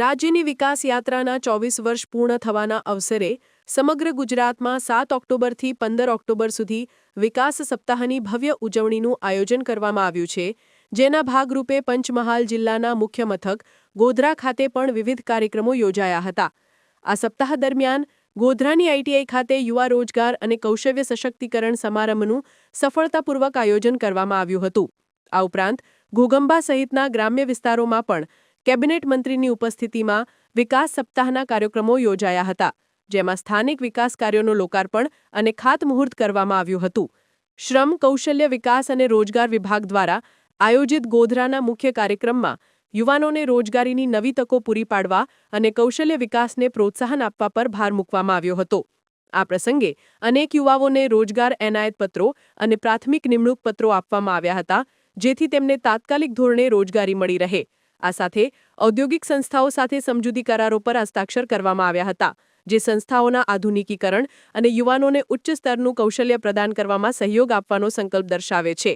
રાજ્યની વિકાસ યાત્રાના ચોવીસ વર્ષ પૂર્ણ થવાના અવસરે સમગ્ર ગુજરાતમાં સાત ઓક્ટોબરથી પંદર ઓક્ટોબર સુધી વિકાસ સપ્તાહની ભવ્ય ઉજવણીનું આયોજન કરવામાં આવ્યું છે, જેના ભાગરૂપે પંચમહાલ જિલ્લાના મુખ્ય મથક ગોધરા ખાતે પણ વિવિધ કાર્યક્રમો યોજાયા હતા. આ સપ્તાહ દરમિયાન ગોધરાની આઈટીઆઈ ખાતે યુવા રોજગાર અને કૌશલ્ય સશક્તિકરણ સમારંભનું સફળતાપૂર્વક આયોજન કરવામાં આવ્યું હતું. આ ઉપરાંત ઘોગંબા સહિતના ગ્રામ્ય વિસ્તારોમાં પણ કેબિનેટ મંત્રીની ઉપસ્થિતિમાં વિકાસ સપ્તાહના કાર્યક્રમો યોજાયા હતા, જેમાં સ્થાનિક વિકાસ કાર્યોનું લોકાર્પણ અને ખાતમુહૂર્ત કરવામાં આવ્યું હતું. શ્રમ, કૌશલ્ય વિકાસ અને રોજગાર વિભાગ દ્વારા આયોજિત ગોધરાના મુખ્ય કાર્યક્રમમાં યુવાનોને રોજગારીની નવી તકો પૂરી પાડવા અને કૌશલ્ય વિકાસને પ્રોત્સાહન આપવા પર ભાર મૂકવામાં આવ્યો હતો. આ પ્રસંગે અનેક યુવાઓને રોજગાર એનાયત પત્રો અને પ્રાથમિક નિમણૂક પત્રો આપવામાં આવ્યા હતા, જેથી તેમને તાત્કાલિક ધોરણે રોજગારી મળી રહે. આ સાથે ઔદ્યોગિક સંસ્થાઓ સાથે સમજૂતી કરારો પર હસ્તાક્ષર કરવામાં આવ્યા હતા, જે સંસ્થાઓના આધુનિકીકરણ અને યુવાનોને ઉચ્ચ સ્તરનું કૌશલ્ય પ્રદાન કરવામાં સહયોગ આપવાનો સંકલ્પ દર્શાવે છે.